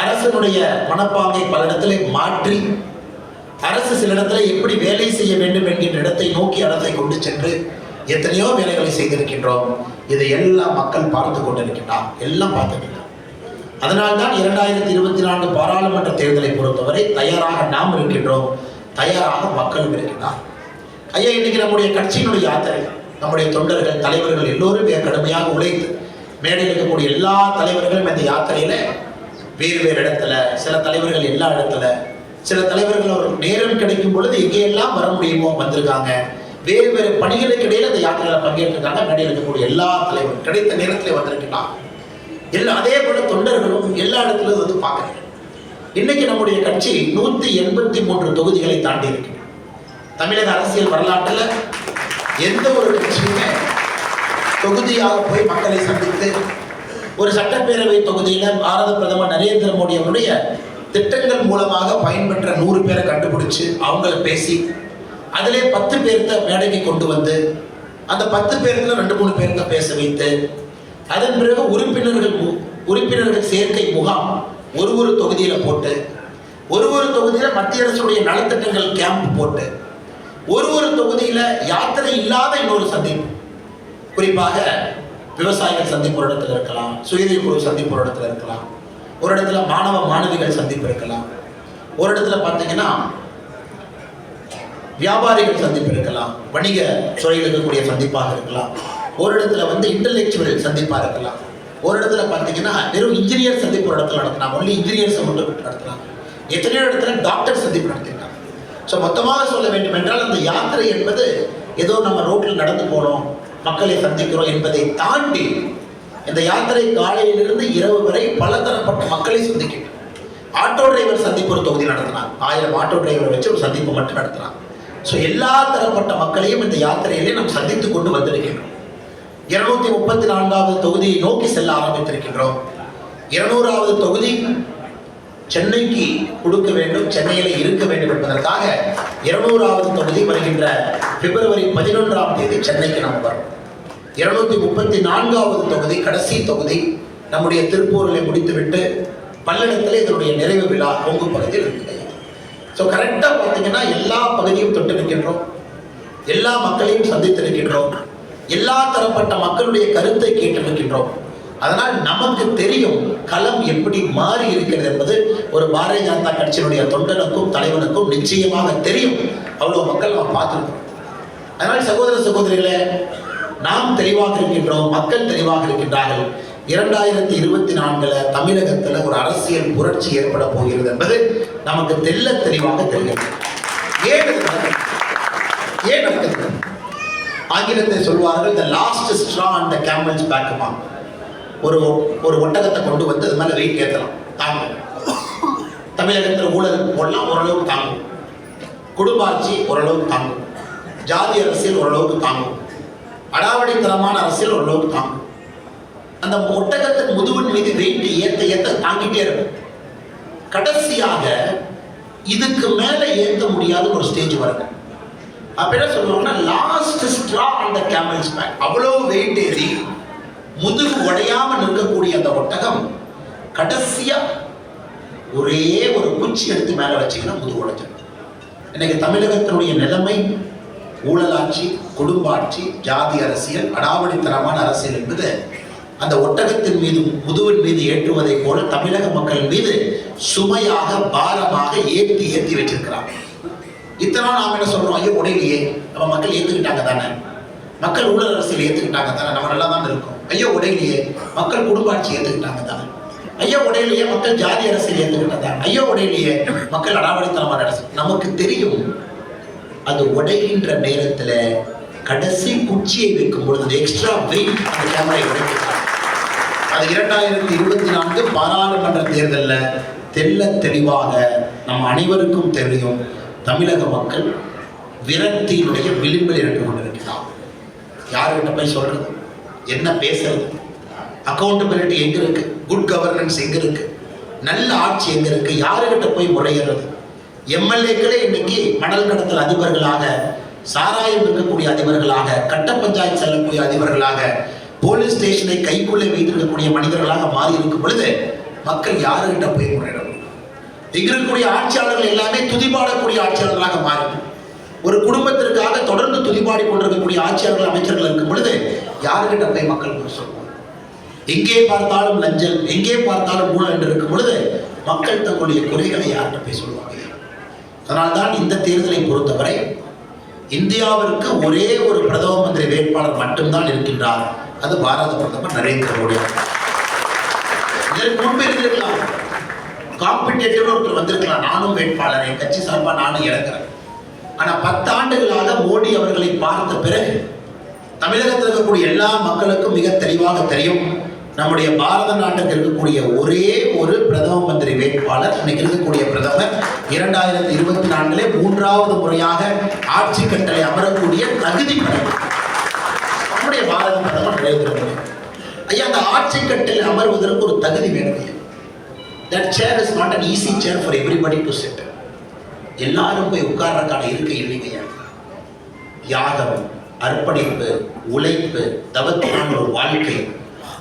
அரசனுடைய மனப்பாங்கை பல இடத்துல மாற்றி அரசு சில இடத்துல எப்படி வேலை செய்ய வேண்டும் என்கின்ற இடத்தை நோக்கி அரசை கொண்டு சென்று எத்தனையோ வேலைகளை செய்திருக்கின்றோம். இதை எல்லாம் மக்கள் பார்த்து கொண்டிருக்கின்றார் எல்லாம் பார்த்துக்கிட்டார் அதனால்தான் இரண்டாயிரத்தி இருபத்தி நான்கு பாராளுமன்ற தேர்தலை பொறுத்தவரை தயாராக நாம் இருக்கின்றோம். தயாராக மக்களும் இருக்கின்றார் ஐயா இன்னைக்கு நம்முடைய கட்சியினுடைய யாத்திரை நம்முடைய தொண்டர்கள் தலைவர்கள் எல்லோரும் கடுமையாக உழைத்து மேடையில் இருக்கக்கூடிய எல்லா தலைவர்களும் இந்த யாத்திரையில வேறு வேறு இடத்துல சில தலைவர்கள் எல்லா இடத்துல சில தலைவர்கள் ஒரு நேரம் கிடைக்கும் பொழுது எங்கேயெல்லாம் வர முடியுமோ வந்திருக்காங்க. வேறு வேறு பணிகளுக்கு இடையில அந்த யாத்திரையில பங்கேற்றிருக்காங்க. மேடையில் இருக்கக்கூடிய எல்லா தலைவரும் கிடைத்த நேரத்தில் வந்திருக்கிறாங்க எல்லா அதே போல தொண்டர்களும் எல்லா இடத்துலையும் வந்து பார்க்குறாங்க இன்னைக்கு நம்முடைய கட்சி நூத்தி எண்பத்தி மூன்று தொகுதிகளை தாண்டி இருக்கு தமிழக அரசியல் வரலாற்றில் எந்த ஒரு கட்சியுமே தொகுதியாக போய் மக்களை சந்தித்து ஒரு சட்டப்பேரவை தொகுதியில் பாரத பிரதமர் நரேந்திர மோடி அவருடைய திட்டங்கள் மூலமாக பயன்பெற்ற நூறு பேரை கண்டுபிடிச்சு அவங்கள பேசி அதிலே பத்து பேர்த்த மேடைக்கு கொண்டு வந்து அந்த பத்து பேருக்கு ரெண்டு மூணு பேருக்கு பேச வைத்து அதன் பிறகு உறுப்பினர்கள் உறுப்பினர்கள் சேர்க்கை முகாம் ஒரு ஒரு தொகுதியில் போட்டு ஒரு ஒரு தொகுதியில் மத்திய அரசுடைய நலத்திட்டங்கள் கேம்ப் போட்டு ஒரு ஒரு தொகுதியில் யாத்திரை இல்லாத இன்னொரு சந்திப்பு. குறிப்பாக விவசாயிகள் சந்திப்பு ஒரு இடத்துல இருக்கலாம் சுயதை குழு சந்திப்பு ஒரு இடத்துல இருக்கலாம். ஒரு இடத்துல மாணவ மாணவிகள் சந்திப்பு இருக்கலாம் ஒரு இடத்துல பார்த்தீங்கன்னா வியாபாரிகள் சந்திப்பு இருக்கலாம் வணிக துறையில் இருக்கக்கூடிய சந்திப்பாக இருக்கலாம். ஒரு இடத்துல வந்து இன்டலெக்சுவல் சந்திப்பாக இருக்கலாம். ஒரு இடத்துல பார்த்தீங்கன்னா வெறும் இன்ஜினியர் சந்திப்பு ஒரு இடத்துல நடத்தலாம். ஒன்லி இன்ஜினியர்ஸை மட்டும் நடத்தலாம். எத்தனையோ இடத்துல டாக்டர் சந்திப்பு நடத்திருக்காங்க ஸோ மொத்தமாக சொல்ல வேண்டும் என்றால் அந்த யாத்திரை என்பது ஏதோ நம்ம ரோட்டில் நடந்து போகிறோம் மக்களை சந்திக்கிறோம் என்பதை தாண்டி இந்த யாத்திரை காலையிலிருந்து இரவு வரை பலதரப்பட்ட மக்களை சந்திக்கின்றோம் ஆட்டோ டிரைவர் சந்திப்பு ஒரு தொகுதி நடத்தினாங்க. ஆயிரம் ஆட்டோ டிரைவரை வச்சு ஒரு சந்திப்பு மட்டும் நடத்தினான் ஸோ எல்லா தரப்பட்ட மக்களையும் இந்த யாத்திரையிலே நாம் சந்தித்து கொண்டு வந்திருக்கின்றோம். இருநூத்தி முப்பத்தி நான்காவது தொகுதியை நோக்கி செல்ல ஆரம்பித்திருக்கின்றோம். இருநூறாவது தொகுதி சென்னைக்கு கொடுக்க வேண்டும் சென்னையில் இருக்க வேண்டும் என்பதற்காக இருநூறாவது தொகுதி வருகின்ற பிப்ரவரி பதினொன்றாம் தேதி சென்னைக்கு நாம் வரும். இருநூத்தி முப்பத்தி நான்காவது தொகுதி கடைசி தொகுதி நம்முடைய திருப்பூரில் முடித்துவிட்டு பல்லடத்தில் இதனுடைய நிறைவு விழா கொங்கு பகுதியில் இருக்குது. ஸோ கரெக்டாக பார்த்தீங்கன்னா எல்லா பகுதியும் தொட்டு நிற்கின்றோம். எல்லா மக்களையும் சந்தித்திருக்கின்றோம் எல்லா தரப்பட்ட மக்களுடைய கருத்தை கேட்டிருக்கின்றோம் அதனால் நமக்கு தெரியும் களம் எப்படி மாறி இருக்கிறது என்பது ஒரு பாரதிய ஜனதா கட்சியினுடைய தொண்டனுக்கும் தலைவனுக்கும் நிச்சயமாக தெரியும். அவ்வளோ மக்கள் நாம் பார்த்துருக்கோம் அதனால் சகோதர சகோதரிகளை நாம் தெளிவாக இருக்கின்றோம் மக்கள் தெளிவாக இருக்கின்றார்கள். இரண்டாயிரத்தி இருபத்தி நான்குல தமிழகத்தில் ஒரு அரசியல் புரட்சி ஏற்பட போகிறது என்பது நமக்கு தெல்ல தெளிவாக தெரிகிறது. ஏன் ஏன் ஆங்கிலத்தை சொல்வார்கள் the last straw and the camel's பேக்குமா ஒரு ஒரு ஒட்டகத்தை கொண்டு வந்து அது மேலே வெயிட் ஏற்றலாம் தாங்கும் தமிழகத்தில் ஊழல் போடலாம் ஓரளவுக்கு தாங்கும். குடும்ப ஆட்சி ஓரளவுக்கு தாங்கும். ஜாதி அரசியல் ஓரளவுக்கு தாங்கும். அடாவடித்தனமான அரசியல் ஓரளவுக்கு தாங்கும். அந்த ஒட்டகத்தின் முதுவின் மீது வெயிட் ஏத்த ஏத்த தாங்கிட்டே இருக்கும். கடைசியாக இதுக்கு மேல ஏத்த முடியாத ஒரு ஸ்டேஜ் வருது அப்ப என்ன சொல்லுவாங்கன்னா லாஸ்ட் ஸ்ட்ரா அந்த கேமல்ஸ் பேக் அவ்வளோ வெயிட் ஏறி முதுகு உடையாம நிற்கக்கூடிய அந்த ஒட்டகம் கடைசியா ஒரே ஒரு குச்சி எடுத்து மேல வச்சீங்கன்னா முதுகு உடைஞ்சிடும். இன்னைக்கு தமிழகத்தினுடைய நிலைமை ஊழலாட்சி குடும்ப ஆட்சி ஜாதி அரசியல் அடாவடித்தனமான அரசியல் என்பது அந்த ஒட்டகத்தின் மீது முதுவின் மீது ஏற்றுவதைப் போல தமிழக மக்கள் மீது சுமையாக பாரமாக ஏற்றி ஏற்றி வச்சிருக்கிறாங்க. இத்தனை நாம் என்ன சொல்றோம்? ஐயோ உடையிலேயே. நம்ம மக்கள் ஏத்துக்கிட்டாங்க தானே. மக்கள் ஊழல் அரசியல் ஏத்துக்கிட்டாங்க தானே. நம்ம நல்லா தான் இருக்கோம். ஐயோ உடையிலேயே. மக்கள் குடும்ப ஆட்சி ஏத்துக்கிட்டாங்க தானே. ஐயோ உடையிலேயே மக்கள் ஜாதி அரசியல் ஏத்துக்கிட்டாங்க ஐயோ உடையிலேயே மக்கள் அடாவடித்தனமான அரசு நமக்கு தெரியும் அது உடைகின்ற நேரத்துல கடைசி குச்சியை வைக்கும் பொழுது எக்ஸ்ட்ரா வெயிட் அந்த கேமரை உடைக்கிறார் அது இரண்டாயிரத்தி இருபத்தி நான்கு பாராளுமன்ற தேர்தலில் தெல்ல தெளிவாக நம் அனைவருக்கும் தெரியும் தமிழக மக்கள் விரக்தியினுடைய விளிம்பில் இருந்து கொண்டிருக்கிறார். யார்கிட்ட போய் சொல்றது? என்ன பேசுறது? அக்கௌண்டபிலிட்டி எங்க இருக்கு? குட் கவர்னன்ஸ் எங்க இருக்கு? நல்ல ஆட்சி எங்க இருக்கு? யாருகிட்ட போய் முறையிடுறது? எம்எல்ஏக்களே இன்னைக்கு மணல் கடத்தல் அதிபர்களாக சாராயம் இருக்கக்கூடிய அதிபர்களாக கட்ட பஞ்சாயத்து செல்லக்கூடிய அதிபர்களாக போலீஸ் ஸ்டேஷனை கைக்குள்ளே வைத்திருக்கக்கூடிய மனிதர்களாக மாறி இருக்கும் பொழுது மக்கள் யாருகிட்ட போய் முறையிடும் இங்க இருக்கக்கூடிய ஆட்சியாளர்கள் எல்லாமே துதிபாடக்கூடிய ஆட்சியாளர்களாக மாறும் ஒரு குடும்பத்திற்காக தொடர்ந்து துதிபாடி கொண்டிருக்கக்கூடிய ஆட்சியாளர்கள் அமைச்சர்கள் இருக்கும் பொழுது யாருகிட்ட போய் மக்கள் போய் சொல்லுவாங்க? எங்கே பார்த்தாலும் லஞ்சம் எங்கே பார்த்தாலும் ஊழல் என்று இருக்கும் பொழுது மக்கள் தங்களுடைய குறைகளை யார்கிட்ட போய் சொல்லுவாங்க? அதனால்தான் இந்த தேர்தலை பொறுத்தவரை இந்தியாவிற்கு ஒரே ஒரு பிரதம மந்திரி வேட்பாளர் மட்டும்தான் இருக்கின்றார். அது பாரத பிரதமர் நரேந்திர மோடி இதற்கு முன்பு இருந்திருக்கலாம். காம்படிட்டிவ் ஒருத்தர் வந்திருக்கலாம். நானும் வேட்பாளர். என் கட்சி சார்பாக நானும் இறங்குறேன் ஆனால் பத்தாண்டுகளாக மோடி அவர்களை பார்த்த பிறகு தமிழகத்தில் இருக்கக்கூடிய எல்லா மக்களுக்கும் மிக தெளிவாக தெரியும். நம்முடைய பாரத நாட்டுக்கு இருக்கக்கூடிய ஒரே ஒரு பிரதம மந்திரி வேட்பாளர் இன்னைக்கு இருக்கக்கூடிய பிரதமர் இரண்டாயிரத்தி இருபத்தி நான்கிலே மூன்றாவது முறையாக ஆட்சி கட்டளை அமரக்கூடிய தகுதி படைப்பு நம்முடைய பாரத பிரதமர் நரேந்திர மோடி. ஐயா அந்த ஆட்சி கட்டில் அமர்வதற்கு ஒரு தகுதி வேணும் that chair is not an easy chair for everybody to sit எல்லாரும் போய் உட்கார்றதுக்கான இருக்கை இல்லைங்கய்யா யாகம் அர்ப்பணிப்பு உழைப்பு தவத்தான ஒரு வாழ்க்கை.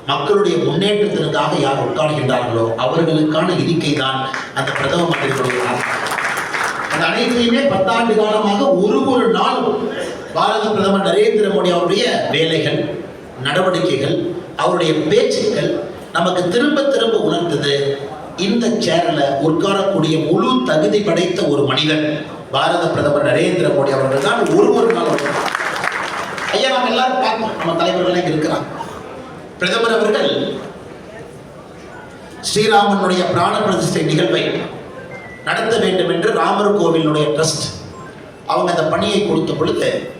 மக்களுடைய முன்னேற்றத்திற்காக யார் உட்கார்கின்றார்களோ அவர்களுக்கான இருக்கை தான் அந்த பிரதம மந்திரிகளுடைய அந்த அனைத்தையுமே பத்தாண்டு காலமாக ஒரு ஒரு நாளும் பாரத பிரதமர் நரேந்திர மோடி அவருடைய வேலைகள் நடவடிக்கைகள் அவருடைய பேச்சுக்கள் நமக்கு திரும்ப திரும்ப உணர்த்தது இந்த சேரில் உட்காரக்கூடிய முழு தகுதி படைத்த ஒரு மனிதன் பாரத பிரதமர் நரேந்திர மோடி அவர்கள் தான். ஒரு ஒரு நாள் ஐயா நம்ம எல்லாரும் பார்க்கணும். நம்ம தலைவர்களே இருக்கிறாங்க. பிரதமர் அவர்கள் ஸ்ரீராமனுடைய பிராண பிரதிஷ்டை நிகழ்வை நடத்த வேண்டும் என்று ராமர் கோவிலுடைய ட்ரஸ்ட் அவங்க அந்த பணியை கொடுத்த பொழுது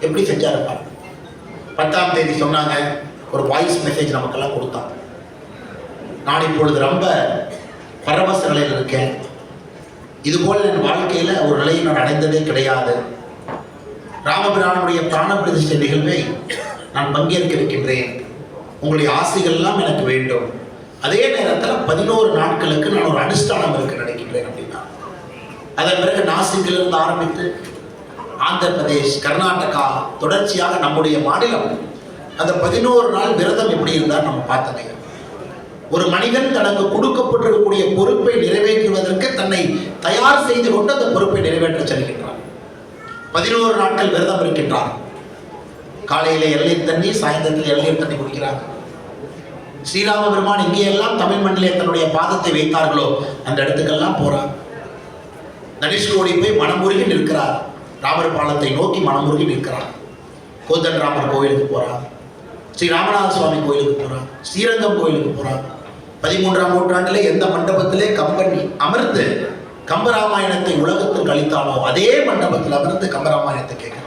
எப்படி செஞ்சாருப்பா? பத்தாம் தேதி சொன்னாங்க ஒரு வாய்ஸ் மெசேஜ் நமக்கெல்லாம் கொடுத்தாங்க நான் இப்பொழுது ரொம்ப பரவச நிலையில் இருக்கேன். இதுபோல் என் வாழ்க்கையில் ஒரு நிலையை நான் அடைந்ததே கிடையாது. ராமபிரானுடைய பிராண பிரதிஷ்டை நிகழ்வை நான் பங்கேற்க இருக்கின்றேன். உங்களுடைய ஆசைகள் எல்லாம் எனக்கு வேண்டும். அதே நேரத்தில் பதினோரு நாட்களுக்கு நான் ஒரு அனுஷ்டானம் இருக்க நினைக்கின்றேன் அப்படின்னா. அதன் பிறகு நாசிக்கிலிருந்து ஆரம்பித்து ஆந்திர பிரதேஷ் கர்நாடகா தொடர்ச்சியாக நம்முடைய மாநிலம். அந்த பதினோரு நாள் விரதம் எப்படி இருந்தால் நம்ம பார்த்தோங்க ஒரு மனிதன் தனக்கு கொடுக்கப்பட்டிருக்கக்கூடிய பொறுப்பை நிறைவேற்றுவதற்கு தன்னை தயார் செய்து கொண்டு அந்த பொறுப்பை நிறைவேற்ற செல்கின்றான். பதினோரு நாட்கள் விரதம் இருக்கின்றார் காலையில் எல்லைர் தண்ணி சாயந்தரத்தில் எல்லைர் தண்ணி குடிக்கிறாங்க. ஸ்ரீராம பெருமான் எங்கேயெல்லாம் தமிழ் மண்ணிலே தன்னுடைய பாதத்தை வைத்தார்களோ? அந்த இடத்துக்கெல்லாம் போறார். தனுஷ்கோடி போய் மனமுருகி நிற்கிறார். ராமர் பாலத்தை நோக்கி மனமுருகி நிற்கிறார். கோதன் ராமர் கோயிலுக்கு போறார். ஸ்ரீ ராமநாத சுவாமி கோயிலுக்கு போறார். ஸ்ரீரங்கம் கோயிலுக்கு போறார். பதிமூன்றாம் நூற்றாண்டில் எந்த மண்டபத்திலே கம்பன் அமர்ந்து கம்பராமாயணத்தை உலகத்தில் கழித்தானோ அதே மண்டபத்தில் அமர்ந்து கம்பராமாயணத்தை கேட்கிறார்.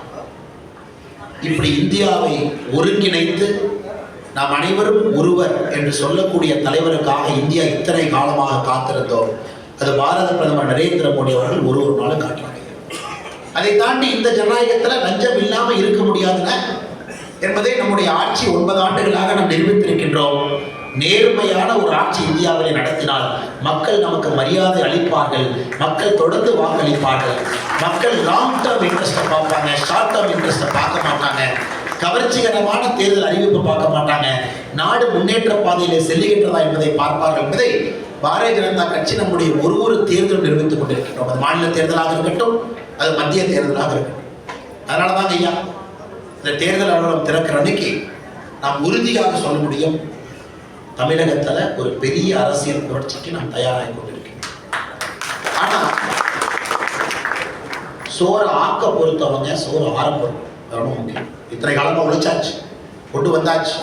இப்படி இந்தியாவை ஒருங்கிணைத்து நாம் அனைவரும் ஒருவர் என்று சொல்லக்கூடிய தலைவருக்காக இந்தியா இத்தனை காலமாக காத்திருந்தோம். அது பாரத பிரதமர் நரேந்திர மோடி அவர்கள் ஒரு ஒரு நாளும் காட்டுறாங்க அதை தாண்டி இந்த ஜனநாயகத்தில் லஞ்சம் இல்லாமல் இருக்க முடியாதுன என்பதை நம்முடைய ஆட்சி ஒன்பது ஆண்டுகளாக நாம் நிரூபித்திருக்கின்றோம். நேர்மையான ஒரு ஆட்சி இந்தியாவிலே நடத்தினால் மக்கள் நமக்கு மரியாதை அளிப்பார்கள் மக்கள் தொடர்ந்து வாக்களிப்பார்கள். மக்கள் லாங் டேர்ம் இன்ட்ரெஸ்ட்டை பார்ப்பாங்க ஷார்ட் டேர்ம் இன்ட்ரெஸ்ட்டை பார்க்க மாட்டாங்க. கவர்ச்சிகரமான தேர்தல் அறிவிப்பு பார்க்க மாட்டாங்க. நாடு முன்னேற்ற பாதையிலே செல்லுகின்றதா என்பதை பார்ப்பார்கள். என்பதை பாரதிய ஜனதா கட்சி நம்முடைய ஒரு ஒரு தேர்தலும் நிரூபித்துக் கொண்டிருக்கின்றோம். அது மாநில தேர்தலாக இருக்கட்டும் அது மத்திய தேர்தலாக இருக்கட்டும். அதனால தான் ஐயா இந்த தேர்தல் அலுவலகம் திறக்கிற அன்னைக்கு நாம் உறுதியாக சொல்ல முடியும் தமிழகத்துல ஒரு பெரிய அரசியல் புரட்சிக்கு நாம் தயாராகி கொண்டிருக்கிறோம் ஆனா சோறு ஆக்க பொறுத்தவங்க சோறு ஆற பொறுத்து ரொம்ப முக்கியம் இத்தனை காலமாக உழைச்சாச்சு. கொண்டு வந்தாச்சு.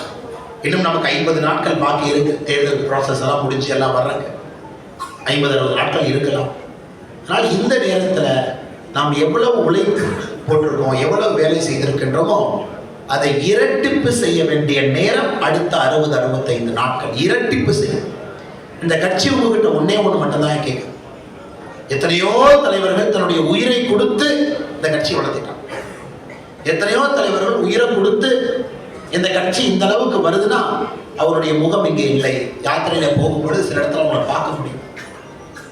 இன்னும் நமக்கு ஐம்பது நாட்கள் பாக்கி இருக்கு. தேர்தல் ப்ராசஸ் எல்லாம் முடிஞ்சு எல்லாம் வர்றாங்க ஐம்பது அறுபது நாட்கள் இருக்கலாம். அதனால் இந்த நேரத்தில் நாம் எவ்வளவு உழைப்பு போட்டிருக்கோம் எவ்வளவு வேலை செய்திருக்கின்றோமோ அதை இரட்டிப்பு செய்ய வேண்டிய நேரம் அடுத்த அறுபது அறுபத்தைந்து நாட்கள். இரட்டிப்பு செய்ய. இந்த கட்சி உங்ககிட்ட ஒன்னே ஒன்று மட்டும்தான் கேட்குது எத்தனையோ தலைவர்கள் தன்னுடைய உயிரை கொடுத்து இந்த கட்சி வளர்த்திட்டாங்க. எத்தனையோ தலைவர்கள் உயிரை கொடுத்து இந்த கட்சி இந்த அளவுக்கு வருதுன்னா அவருடைய முகம் இங்கே இல்லை. யாத்திரையில போகும்பொழுது சில இடத்துல அவங்களை பார்க்க முடியும்.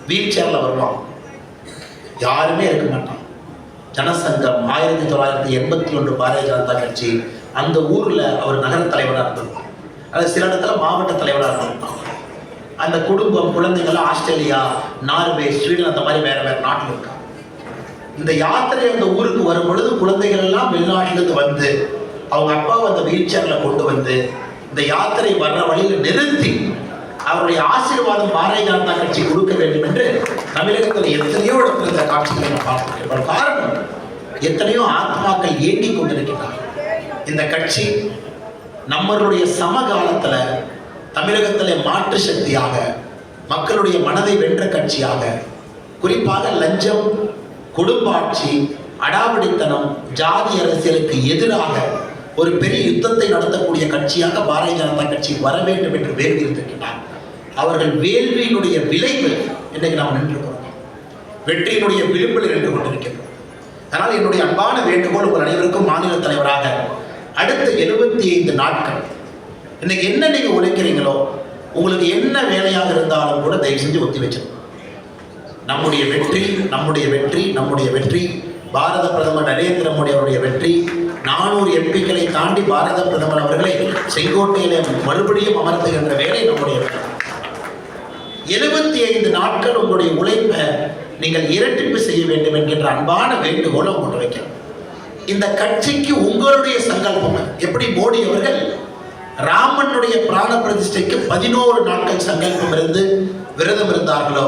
வீல் சேர்ல வருவான். யாருமே இருக்க மாட்டான். ஜனசங்கம் ஆயிரத்தி தொள்ளாயிரத்தி எண்பத்தி ஒன்று பாரதிய ஜனதா கட்சி அந்த ஊர்ல அவர் நகர தலைவராக இருந்திருப்பார். அது சில இடத்துல மாவட்ட தலைவராக இருந்திருப்பாங்க அந்த குடும்பம் குழந்தைகள் ஆஸ்திரேலியா நார்வே ஸ்வீடன் அந்த மாதிரி வேற வேற நாட்டில் இருக்காங்க. இந்த யாத்திரை அந்த ஊருக்கு வரும் பொழுது குழந்தைகள் எல்லாம் வெளிநாட்டிலிருந்து வந்து அவங்க அப்பாவை அந்த வீல் கொண்டு வந்து இந்த யாத்திரை வர்ற வழியில் நிறுத்தி அவருடைய ஆசீர்வாதம் பாரதிய ஜனதா கட்சி கொடுக்க வேண்டும் என்று தமிழகத்தில் எத்தனையோ இடத்துல இந்த காட்சிகளை நான் காரணம் எத்தனையோ ஆத்மாக்கள் ஏங்கி கொண்டிருக்கிறார்கள் இந்த கட்சி நம்மளுடைய சமகாலத்தில் தமிழகத்திலே மாற்று சக்தியாக மக்களுடைய மனதை வென்ற கட்சியாக குறிப்பாக லஞ்சம் குடும்ப ஆட்சி அடாவடித்தனம் ஜாதி அரசியலுக்கு எதிராக ஒரு பெரிய யுத்தத்தை நடத்தக்கூடிய கட்சியாக பாரதிய ஜனதா கட்சி வர வேண்டும் என்று வேள்வி இருந்திருக்கிறார் அவர்கள் வேள்வியினுடைய விளைவு இன்றைக்கு நாம் நின்றுக்கிறோம் வெற்றியினுடைய விளிம்பில் நின்று கொண்டிருக்கிறோம் அதனால் என்னுடைய அன்பான வேண்டுகோள் உங்கள் அனைவருக்கும் மாநில தலைவராக அடுத்த எழுபத்தி ஐந்து நாட்கள் இன்னைக்கு என்ன நீங்கள் உழைக்கிறீங்களோ உங்களுக்கு என்ன வேலையாக இருந்தாலும் கூட தயவு செஞ்சு ஒத்தி வச்சிருக்கோம் நம்முடைய வெற்றி நம்முடைய வெற்றி நம்முடைய வெற்றி. பாரத பிரதமர் நரேந்திர மோடி அவருடைய வெற்றி. நானூறு எம்பிக்களை தாண்டி பாரத பிரதமர் அவர்களை செங்கோட்டையிலே மறுபடியும் அமர்த்துகின்ற வேலை நம்முடைய எழுபத்தி ஐந்து நாட்கள் உங்களுடைய உழைப்பை நீங்கள் இரட்டிப்பு செய்ய வேண்டும் என்கின்ற அன்பான வேண்டுகோளை உங்கள்கிட்ட வைக்கிறோம் இந்த கட்சிக்கு உங்களுடைய சங்கல்பம் எப்படி மோடி அவர்கள் ராமனுடைய பிராண பிரதிஷ்டைக்கு பதினோரு நாட்கள் சங்கல்பம் இருந்து விரதம் இருந்தார்களோ?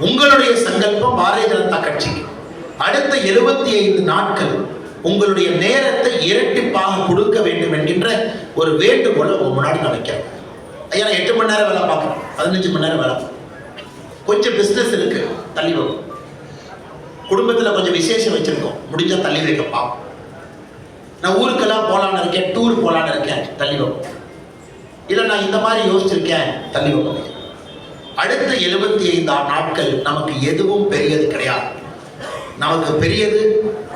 உங்களுடைய சங்கல்பம் பாரதிய ஜனதா கட்சிக்கு. அடுத்த எழுபத்தி ஐந்து நாட்கள் உங்களுடைய நேரத்தை இரட்டிப்பாக கொடுக்க வேண்டும் என்கின்ற ஒரு வேண்டுகோளை உங்க முன்னாடி நான் வைக்கிறேன். ஐயா எட்டு மணி நேரம் வேலை பார்க்குறேன் பதினஞ்சு மணி நேரம் வேலை கொஞ்சம் பிஸ்னஸ் இருக்கு தள்ளி வைப்போம் குடும்பத்தில் கொஞ்சம் விசேஷம் வச்சிருக்கோம். முடிஞ்சா தள்ளி வைக்க பார்ப்போம். நான் ஊருக்கெல்லாம் போகலான்னு இருக்கேன் டூர் போகலான்னு இருக்கேன் தள்ளி வைப்போம் இல்லை நான் இந்த மாதிரி யோசிச்சிருக்கேன் தள்ளி வைப்போம் அடுத்த எழுபத்தி ஐந்து நாட்கள் நமக்கு எதுவும் பெரியது கிடையாது. நமக்கு பெரியது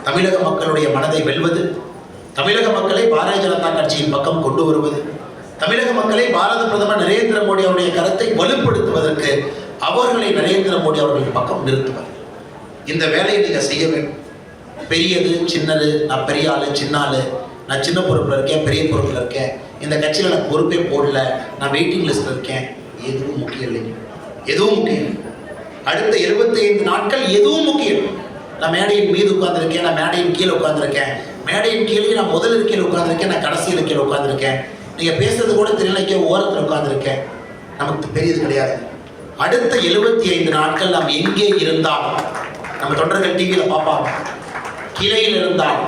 தமிழக மக்களுடைய மனதை வெல்வது தமிழக மக்களை பாரதிய ஜனதா கட்சியின் பக்கம் கொண்டு வருவது தமிழக மக்களை பாரத பிரதமர் நரேந்திர மோடி அவருடைய கருத்தை வலுப்படுத்துவதற்கு அவர்களை நரேந்திர மோடி அவர்களின் பக்கம் நிறுத்துவர். இந்த வேலையை நீங்கள் செய்ய வேண்டும். பெரியது சின்னது நான் பெரிய ஆளு சின்ன ஆள் நான் சின்ன பொறுப்பில் இருக்கேன் பெரிய பொறுப்பில் இருக்கேன். இந்த கட்சியில் நான் பொறுப்பே போடல நான் வெயிட்டிங் லிஸ்ட்டில் இருக்கேன். எதுவும் முக்கியம் இல்லைங்க. எதுவும் முக்கியம் அடுத்த இருபத்தி ஐந்து நாட்கள் எதுவும் முக்கியம் நான் மேடையின் மீது உட்காந்துருக்கேன் நான் மேடையின் கீழே உட்காந்துருக்கேன் மேடையின் கீழே நான் முதல் இருக்கையில் உட்காந்துருக்கேன் நான் கடைசி இருக்கையில் உட்காந்துருக்கேன் நீங்கள் பேசுறது கூட தெரியலைக்கே ஓரத்தில் உட்காந்துருக்கேன் நமக்கு பெரியது கிடையாது. அடுத்த 75 ஐந்து நாட்கள் நாம் எங்கே இருந்தால் நம்ம தொண்டர்கள் டிவியில் பார்ப்பாங்க. கிளையில் இருந்தால்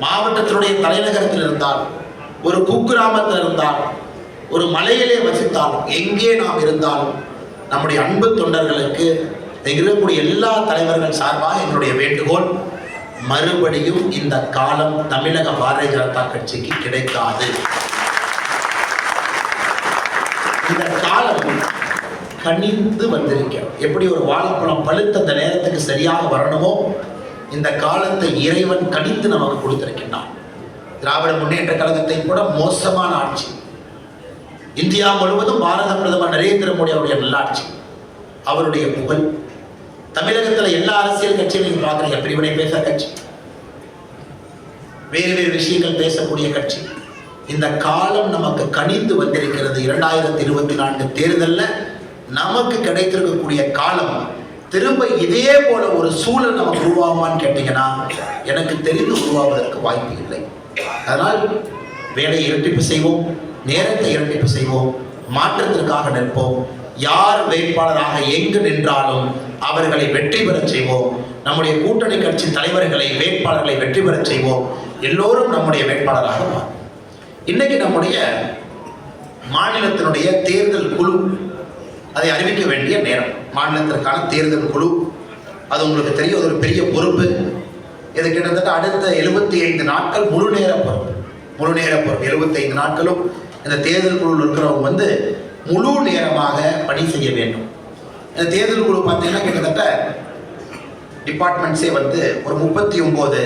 மாவட்டத்தினுடைய தலைநகரத்தில் இருந்தால் ஒரு குக்கிராமத்தில் இருந்தால் ஒரு மலையிலே வசித்தால் எங்கே நாம் இருந்தாலும் நம்முடைய அன்பு தொண்டர்களுக்கு இருக்கக்கூடிய எல்லா தலைவர்கள் சார்பாக என்னுடைய வேண்டுகோள் மறுபடியும் இந்த காலம் தமிழக பாரதிய ஜனதா கட்சிக்கு கிடைக்காது. இந்த காலம் கனிந்து வந்திருக்கிறோம் எப்படி ஒரு வாழைப்பழம் பழுத்த அந்த நேரத்துக்கு சரியாக வரணுமோ இந்த காலத்தை இறைவன் கணித்து நமக்கு கொடுத்திருக்கின்றான். திராவிட முன்னேற்ற கழகத்தை கூட மோசமான ஆட்சி. இந்தியா முழுவதும் பாரத பிரதமர் நரேந்திர மோடி அவருடைய நல்லாட்சி அவருடைய புகழ். தமிழகத்தில் எல்லா அரசியல் கட்சிகளையும் பார்க்குறீங்க பிரிவினை பேச கட்சி. வேறு வேறு விஷயங்கள் பேசக்கூடிய கட்சி. இந்த காலம் நமக்கு கணிந்து வந்திருக்கிறது. இரண்டாயிரத்தி இருபத்தி நான்கு தேர்தல்ல நமக்கு கிடைத்திருக்கக்கூடிய காலம். திரும்ப இதே போல ஒரு சூழல் நமக்கு உருவாகுமான்னு கேட்டீங்கன்னா எனக்கு தெரிந்து உருவாவதற்கு வாய்ப்பு இல்லை. அதனால் வேலையை இரட்டிப்பு செய்வோம். நேரத்தை இரட்டிப்பு செய்வோம் மாற்றத்திற்காக நிற்போம். யார் வேட்பாளராக எங்கு நின்றாலும் அவர்களை வெற்றி பெறச் செய்வோம். நம்முடைய கூட்டணி கட்சி தலைவர்களை வேட்பாளர்களை வெற்றி பெறச் செய்வோம். எல்லோரும் நம்முடைய வேட்பாளராக இன்னைக்கு நம்முடைய மாநிலத்தினுடைய தேர்தல் குழு அதை அறிவிக்க வேண்டிய நேரம். மாநிலத்திற்கான தேர்தல் குழு அது உங்களுக்கு தெரியும் அது ஒரு பெரிய பொறுப்பு. இது கிட்டத்தட்ட அடுத்த எழுபத்தி ஐந்து நாட்கள் முழு நேர பொறுப்பு. முழு நேர பொறுப்பு. எழுபத்தி ஐந்து நாட்களும் இந்த தேர்தல் குழுவில் இருக்கிறவங்க வந்து முழு நேரமாக பணி செய்ய வேண்டும். இந்த தேர்தல் குழு பார்த்தீங்கன்னா கிட்டத்தட்ட டிபார்ட்மெண்ட்ஸே வந்து ஒரு முப்பத்தி ஒம்பது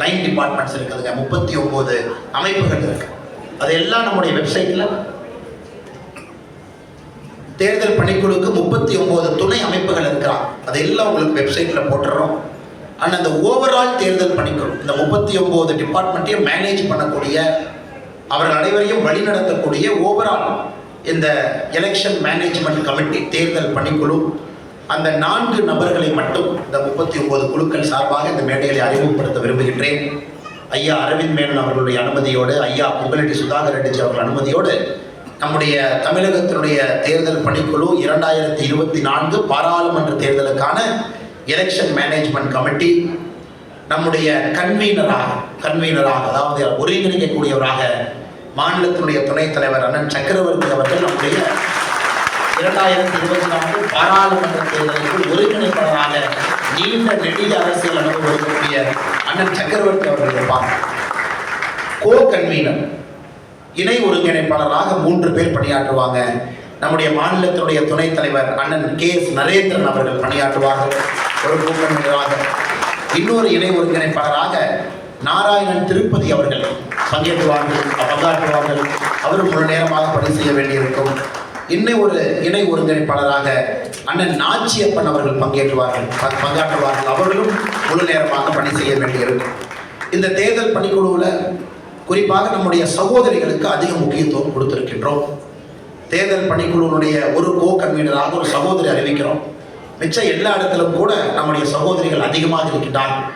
லைன் டிபார்ட்மெண்ட்ஸ் இருக்குதுங்க. முப்பத்தி ஒம்பது அமைப்புகள் இருக்கு. அதெல்லாம் நம்முடைய வெப்சைட்டில் தேர்தல் பணிக்குழுக்கு முப்பத்தி ஒம்பது துணை அமைப்புகள் இருக்கிறான் அதெல்லாம் உங்களுக்கு வெப்சைட்டில் போட்டுறோம். ஆனால் அந்த ஓவரால் தேர்தல் பணிக்குழு இந்த முப்பத்தி ஒம்பது டிபார்ட்மெண்ட்டையும் மேனேஜ் பண்ணக்கூடிய அவர்கள் அனைவரையும் வழிநடத்தக்கூடிய ஓவரால் இந்த எலெக்ஷன் மேனேஜ்மெண்ட் கமிட்டி தேர்தல் பணிக்குழு அந்த நான்கு நபர்களை மட்டும் இந்த முப்பத்தி ஒன்பது குழுக்கள் சார்பாக இந்த மேடைகளை அறிமுகப்படுத்த விரும்புகின்றேன். ஐயா அரவிந்த் மேனன் அவர்களுடைய அனுமதியோடு ஐயா புகழடி சுதாகர் ரெட்டிஜி அவர்கள் அனுமதியோடு நம்முடைய தமிழகத்தினுடைய தேர்தல் பணிக்குழு இரண்டாயிரத்தி இருபத்தி நான்கு பாராளுமன்ற தேர்தலுக்கான எலெக்ஷன் மேனேஜ்மெண்ட் கமிட்டி நம்முடைய கன்வீனராக கன்வீனராக அதாவது ஒருங்கிணைக்கக்கூடியவராக மாநிலத்தினுடைய துணைத் தலைவர் அண்ணன் சக்கரவர்த்தி அவர்கள் நம்முடைய இரண்டாயிரத்தி இருபத்தி நான்கு பாராளுமன்ற தேர்தலுக்கு ஒருங்கிணைப்பாளராக நீண்ட நெடிய அரசியல் அனுபவம் இருக்கக்கூடிய அண்ணன் சக்கரவர்த்தி அவர்கள் இருப்பாங்க கோ கன்வீனர் இணை ஒருங்கிணைப்பாளராக மூன்று பேர் பணியாற்றுவாங்க. நம்முடைய மாநிலத்தினுடைய துணைத் தலைவர் அண்ணன் கே எஸ் நரேந்திரன் அவர்கள் பணியாற்றுவார்கள் ஒரு கூட்டணியாக இன்னொரு இணை ஒருங்கிணைப்பாளராக நாராயணன் திருப்பதி அவர்கள் பங்கேற்றுவார்கள் பங்காற்றுவார்கள் அவரும் முழு நேரமாக பணி செய்ய வேண்டியிருக்கும். இன்னும் ஒரு இணை ஒருங்கிணைப்பாளராக அண்ணன் நாச்சியப்பன் அவர்கள் பங்கேற்றுவார்கள் பங்காற்றுவார்கள். அவர்களும் முழு நேரமாக பணி செய்ய வேண்டியிருக்கும். இந்த தேர்தல் பணிக்குழுவில் குறிப்பாக நம்முடைய சகோதரிகளுக்கு அதிக முக்கியத்துவம் கொடுத்திருக்கின்றோம். தேர்தல் பணிக்குழுவினுடைய ஒரு கோ கன்வீனராக ஒரு சகோதரி அறிவிக்கிறோம். மிச்ச எல்லா இடத்திலும் கூட நம்முடைய சகோதரிகள் அதிகமாக இருக்கின்றார்கள்.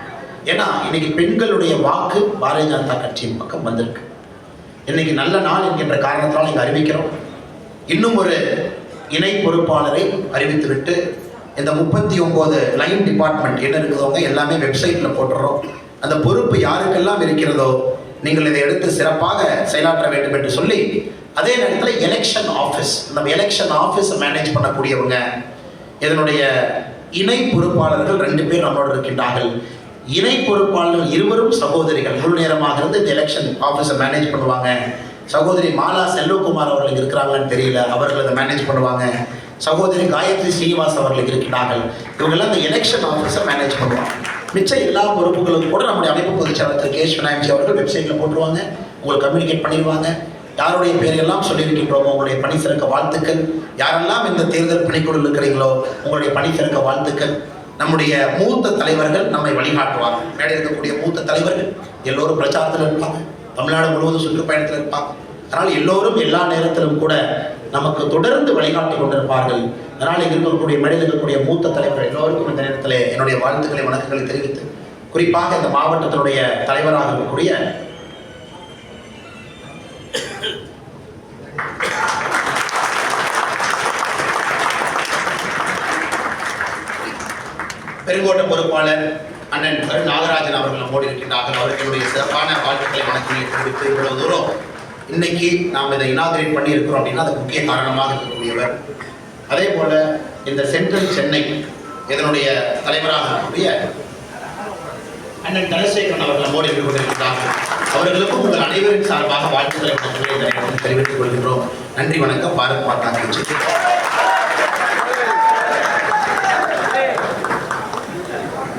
ஏன்னா இன்னைக்கு பெண்களுடைய வாக்கு பாரதிய ஜனதா கட்சியின் பக்கம் வந்திருக்கு. இன்னைக்கு நல்ல நாள் என்கின்ற காரணத்தால் இங்கே அறிவிக்கிறோம். இன்னும் ஒரு இணை பொறுப்பாளரை அறிவித்துவிட்டு இந்த முப்பத்தி ஒம்பது லைன் டிபார்ட்மெண்ட் என்ன இருக்குதோங்க எல்லாமே வெப்சைட்டில் போட்டுறோம். அந்த பொறுப்பு யாருக்கெல்லாம் இருக்கிறதோ நீங்கள் இதை எடுத்து சிறப்பாக செயலாற்ற வேண்டும் என்று சொல்லி அதே நேரத்தில் எலெக்ஷன் ஆஃபீஸ் நம்ம எலெக்ஷன் ஆஃபீஸை மேனேஜ் பண்ணக்கூடியவங்க இதனுடைய இணை பொறுப்பாளர்கள் ரெண்டு பேர் நம்மளோட இருக்கின்றார்கள். இணை பொறுப்பாளர்கள் இருவரும் சகோதரிகள். முழு நேரமாக இருந்து இந்த எலெக்ஷன் ஆஃபீஸை மேனேஜ் பண்ணுவாங்க. சகோதரி மாலா செல்வகுமார் அவர்கள் இருக்கிறாங்களான்னு தெரியல. அவர்கள் அதை மேனேஜ் பண்ணுவாங்க. சகோதரி காயத்ரி ஸ்ரீனிவாஸ் அவர்கள் இருக்கிறார்கள். இவங்கெல்லாம் இந்த எலெக்ஷன் ஆஃபீஸை மேனேஜ் பண்ணுவாங்க. மிச்சம் எல்லா பொறுப்புகளும் கூட நம்முடைய அமைப்பு பொதுச்செயலாளர் திரு கேஷ் விநாயகி அவர்கள் வெப்சைட்டில் போட்டுருவாங்க. உங்களுக்கு கம்யூனிகேட் பண்ணிடுவாங்க. யாருடைய பெயரெல்லாம் சொல்லியிருக்கின்றோமோ உங்களுடைய பணி சிறக்க வாழ்த்துக்கள். யாரெல்லாம் இந்த தேர்தல் பணிக்குழு இருக்கிறீங்களோ உங்களுடைய பணி சிறக்க வாழ்த்துக்கள். நம்முடைய மூத்த தலைவர்கள் நம்மை வழிகாட்டுவாங்க மேடை இருக்கக்கூடிய மூத்த தலைவர்கள் எல்லோரும் பிரச்சாரத்தில் இருப்பாங்க. தமிழ்நாடு முழுவதும் சுற்றுப்பயணத்தில் இருப்பாங்க. அதனால் எல்லோரும் எல்லா நேரத்திலும் கூட நமக்கு தொடர்ந்து வழிகாட்டி கொண்டிருப்பார்கள். அதனால் இருக்கக்கூடிய மேடையில் இருக்கக்கூடிய மூத்த தலைவர் எல்லோருக்கும் இந்த நேரத்தில் என்னுடைய வாழ்த்துக்களை வணக்கங்களை தெரிவித்து குறிப்பாக இந்த மாவட்டத்தினுடைய தலைவராக இருக்கக்கூடிய பெருங்கோட்ட பொறுப்பாளர் அண்ணன் திரு நாகராஜன் அவர்கள் நம்மோடு இருக்கின்றார்கள். அவர்களுடைய சிறப்பான வாழ்த்துக்களை வணக்கங்களை தெரிவித்து இவ்வளவு தூரம் இன்னைக்கு நாம் இதை இனாகிரேட் பண்ணி இருக்கிறோம் அப்படின்னா அது முக்கிய காரணமாக இருக்கக்கூடியவர். அதே போல இந்த சென்ட்ரல் சென்னை இதனுடைய தலைவராக இருக்கக்கூடிய அண்ணன் தனசேகரன் அவர்கள் நம்மோடு இருந்து கொண்டிருக்கிறார்கள். அவர்களுக்கும் உங்கள் அனைவரின் சார்பாக வாழ்த்துக்களை தெரிவித்துக் கொள்கின்றோம். நன்றி வணக்கம். பாரத் மாதா